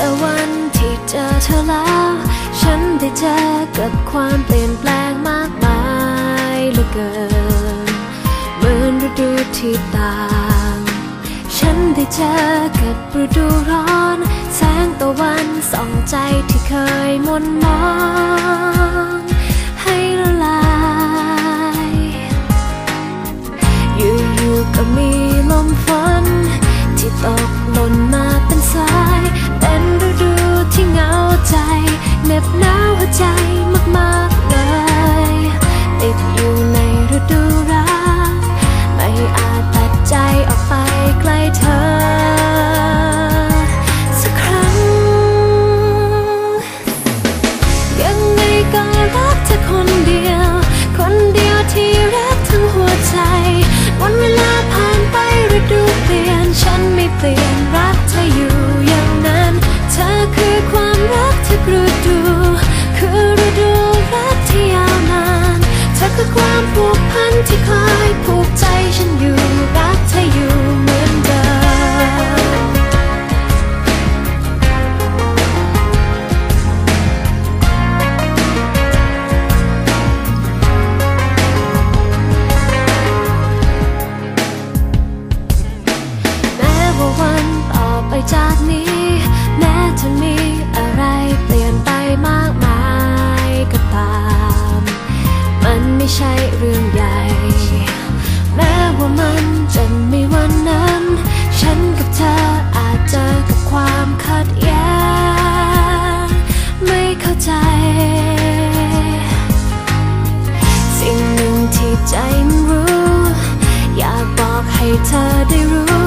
แต่วันที่เจอเธอแล้ว ฉันได้เจอกับความเปลี่ยนแปลงมากมายเหลือเกินเหมือนฤดูที่ต่าง ฉันได้เจอกับฤดูร้อน แสงตะวันส่องใจที่เคยมนมอง 在 จากนี้ แม้จะมีอะไรเปลี่ยนไปมากมายก็ตาม มันไม่ใช่เรื่องใหญ่ แม้ว่ามันจะมีวันนั้น ฉันกับเธออาจเจอกับความขัดแย้งไม่เข้าใจ สิ่งหนึ่งที่ใจรู้ อยากบอกให้เธอได้รู้